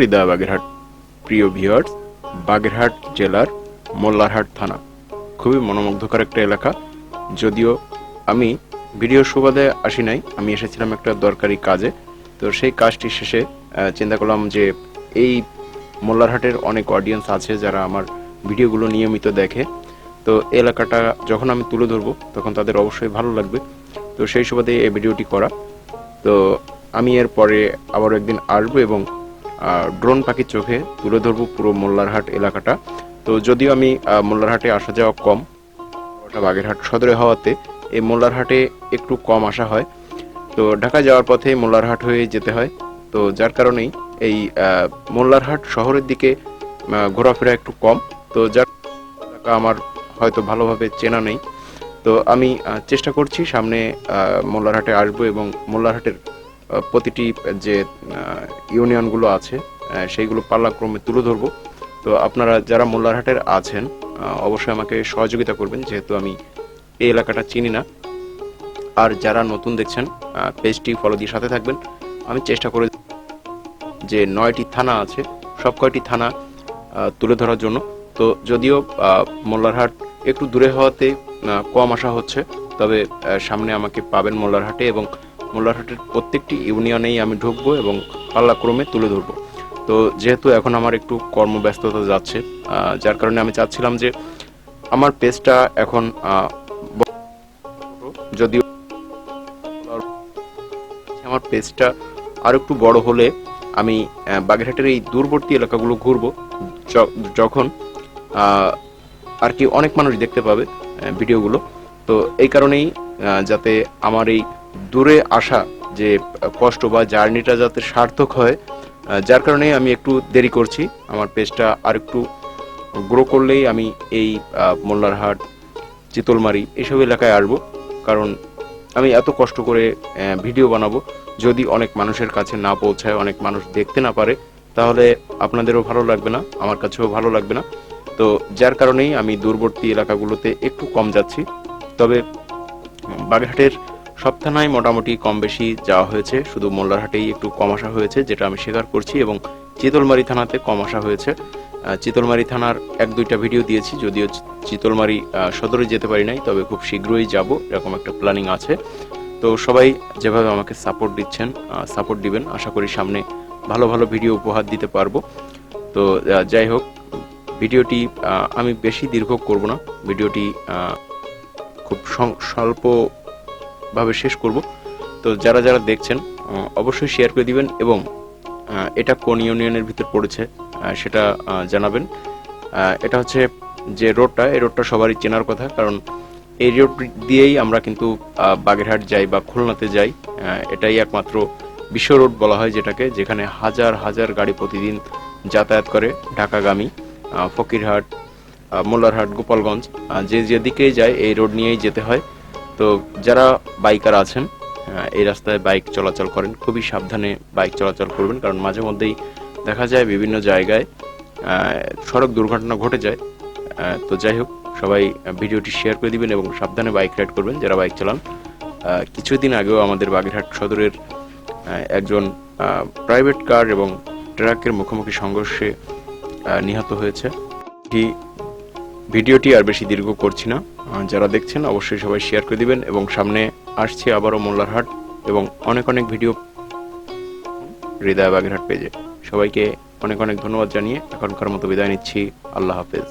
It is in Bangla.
হৃদয় বাগেরহাট প্রিয় ভিউয়ার্স, বাগেরহাট জেলার মোল্লারহাট থানা। খুবই মনোমুগ্ধকর একটা এলাকা। যদিও আমি ভিডিও সুবাদে আসি নাই, আমি এসেছিলাম একটা দরকারি কাজে। তো সেই কাজটি শেষে চিন্তা করলাম যে এই মোল্লারহাটের অনেক অডিয়েন্স আছে যারা আমার ভিডিওগুলো নিয়মিত দেখে। তো এলাকাটা যখন আমি তুলে ধরবো, তখন তাদের অবশ্যই ভালো লাগবে। তো সেই সুবাদে এই ভিডিওটি করা। তো আমি এরপরে আবার একদিন আসব এবং ড্রোন পাখির চোখে তুলে ধরবো পুরো মোল্লারহাট এলাকাটা। তো যদিও আমি মোল্লারহাটে আসা যাওয়া কম বাগেরহাট সদরে হওয়াতে এই মোল্লারহাটে একটু কম আসা হয়। তো ঢাকা যাওয়ার পথে মোল্লারহাট হয়ে যেতে হয়। তো যার কারণেই এই মোল্লারহাট শহরের দিকে ঘোরাফেরা একটু কম। তো যার এলাকা আমার হয়তো ভালোভাবে চেনা নেই। তো আমি চেষ্টা করছি সামনে মোল্লারহাটে আসব এবং মোল্লারহাটের প্রতিটি যে ইউনিয়নগুলো আছে সেইগুলো পাল্লাক্রমে তুলে ধরবো। তো আপনারা যারা মোল্লারহাটের আছেন অবশ্যই আমাকে সহযোগিতা করবেন, যেহেতু আমি এই এলাকাটা চিনি না। আর যারা নতুন দেখছেন পেজটি ফলো দিয়ে সাথে থাকবেন। আমি চেষ্টা করে যে নয়টি থানা আছে, সব কয়টি থানা তুলে ধরার জন্য। তো যদিও মোল্লারহাট একটু দূরে হওয়াতে কম আসা হচ্ছে, তবে সামনে আমাকে পাবেন মোল্লারহাটে এবং মোল্লারহাটের প্রত্যেকটি ইউনিয়নেই আমি ঢুকবো এবং পাল্লাক্রমে তুলে ধরবো। তো যেহেতু এখন আমার একটু কর্মব্যস্ততা যাচ্ছে যার কারণে আমি চাচ্ছিলাম যে আমার পেজটা এখন যদিও আমার পেজটা আর একটু বড় হলে আমি বাগেরহাটের এই দূরবর্তী এলাকাগুলো ঘুরবো। যখন আর কি অনেক মানুষ দেখতে পাবে ভিডিওগুলো। তো এই কারণেই যাতে আমার এই দূরে আসা যে কষ্ট বা জার্নিটা যাতে সার্থক হয় যার কারণে আমি একটু দেরি করছি। আমার পেজটা আর একটু গ্রো করলেই আমি এই মোল্লারহাট, চিতলমারি এসব এলাকায় আসব। কারণ আমি এত কষ্ট করে ভিডিও বানাবো, যদি অনেক মানুষের কাছে না পৌঁছায়, অনেক মানুষ দেখতে না পারে, তাহলে আপনাদেরও ভালো লাগবে না, আমার কাছেও ভালো লাগবে না। তো যার কারণেই আমি দূরবর্তী এলাকাগুলোতে একটু কম যাচ্ছি। তবে বাগেরহাটের সব থানায় মোটামুটি কম বেশি যাওয়া হয়েছে। শুধু মোল্লারহাটেই একটু কম আসা হয়েছে, যেটা আমি স্বীকার করছি, এবং চিতলমারি থানাতে কম আসা হয়েছে। চিতলমারি থানার এক দুইটা ভিডিও দিয়েছি, যদিও চিতলমারি সদরে যেতে পারি নাই, তবে খুব শীঘ্রই যাব, এরকম একটা প্ল্যানিং আছে। তো সবাই যেভাবে আমাকে সাপোর্ট দিচ্ছেন সাপোর্ট দিবেন, আশা করি সামনে ভালো ভালো ভিডিও উপহার দিতে পারব। তো যাই হোক, ভিডিওটি আমি বেশি দীর্ঘ করব না। ভিডিওটি খুব সং- স্বল্পভাবে শেষ করব। তো যারা যারা দেখছেন অবশ্যই শেয়ার করে দিবেন এবং এটা কোন ইউনিয়নের ভিতর পড়েছে সেটা জানাবেন। এটা হচ্ছে যে রোডটা এই রোডটা সবারই চেনার কথা, কারণ এই রোড দিয়েই আমরা কিন্তু বাগেরহাট যাই বা খুলনাতে যাই। এটাই একমাত্র বিশ্ব রোড বলা হয় যেটাকে, যেখানে হাজার হাজার গাড়ি প্রতিদিন যাতায়াত করে ঢাকাগামী ফকিরহাট মোল্লারহাট, গোপালগঞ্জ যে যেদিকেই যায়, এই রোড নিয়েই যেতে হয়। তো যারা বাইকার আছেন এই রাস্তায় বাইক চলাচল করেন, খুবই সাবধানে বাইক চলাচল করবেন, কারণ মাঝে মধ্যেই দেখা যায় বিভিন্ন জায়গায় সড়ক দুর্ঘটনা ঘটে যায়। তো যাই হোক, সবাই ভিডিওটি শেয়ার করে দিবেন এবং সাবধানে বাইক রাইড করবেন যারা বাইক চালান। কিছুদিন আগেও আমাদের বাগেরহাট সদরের একজন প্রাইভেট কার এবং ট্রাকের মুখোমুখি সংঘর্ষে নিহত হয়েছে। ভিডিওটি আর বেশি দীর্ঘ করছি না। যারা দেখছেন, অবশ্যই সবাই শেয়ার করে দিবেন এবং সামনে আসছে আবারও মোল্লারহাট এবং অনেক অনেক ভিডিও হৃদয় বাগেরহাট পেজে সবাইকে অনেক অনেক ধন্যবাদ জানিয়ে এখনকার মতো বিদায় নিচ্ছি। আল্লাহ হাফেজ।